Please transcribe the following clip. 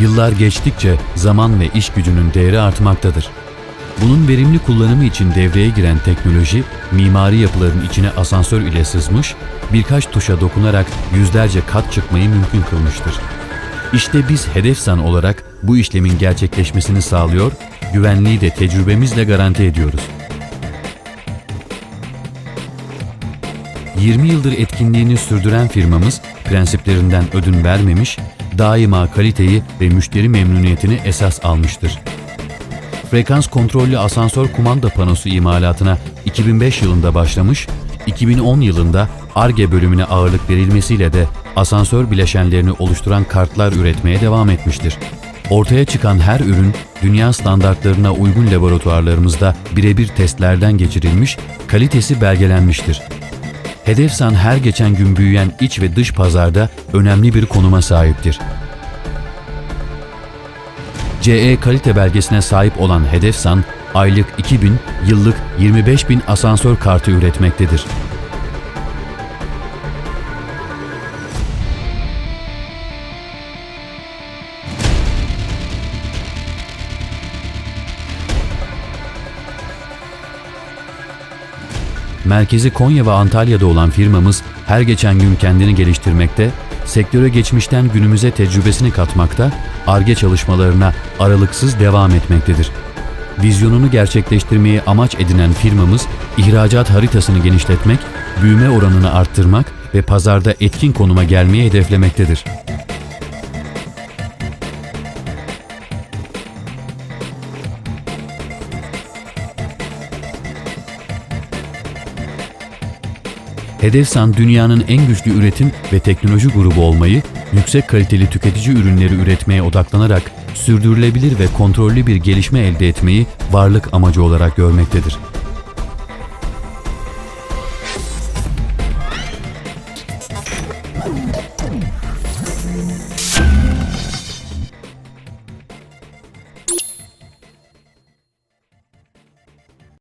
Yıllar geçtikçe zaman ve iş gücünün değeri artmaktadır. Bunun verimli kullanımı için devreye giren teknoloji, mimari yapıların içine asansör ile sızmış, birkaç tuşa dokunarak yüzlerce kat çıkmayı mümkün kılmıştır. İşte biz Hedefsan olarak bu işlemin gerçekleşmesini sağlıyor, güvenliği de tecrübemizle garanti ediyoruz. 20 yıldır etkinliğini sürdüren firmamız prensiplerinden ödün vermemiş, daima kaliteyi ve müşteri memnuniyetini esas almıştır. Frekans kontrollü asansör kumanda panosu imalatına 2005 yılında başlamış, 2010 yılında ARGE bölümüne ağırlık verilmesiyle de asansör bileşenlerini oluşturan kartlar üretmeye devam etmiştir. Ortaya çıkan her ürün dünya standartlarına uygun laboratuvarlarımızda birebir testlerden geçirilmiş, kalitesi belgelenmiştir. Hedefsan her geçen gün büyüyen iç ve dış pazarda önemli bir konuma sahiptir. CE kalite belgesine sahip olan Hedefsan, aylık 2000, yıllık 25 bin asansör kartı üretmektedir. Merkezi Konya ve Antalya'da olan firmamız her geçen gün kendini geliştirmekte, sektöre geçmişten günümüze tecrübesini katmakta, ARGE çalışmalarına aralıksız devam etmektedir. Vizyonunu gerçekleştirmeyi amaç edinen firmamız, ihracat haritasını genişletmek, büyüme oranını arttırmak ve pazarda etkin konuma gelmeyi hedeflemektedir. Hedefsan dünyanın en güçlü üretim ve teknoloji grubu olmayı, yüksek kaliteli tüketici ürünleri üretmeye odaklanarak sürdürülebilir ve kontrollü bir gelişme elde etmeyi varlık amacı olarak görmektedir.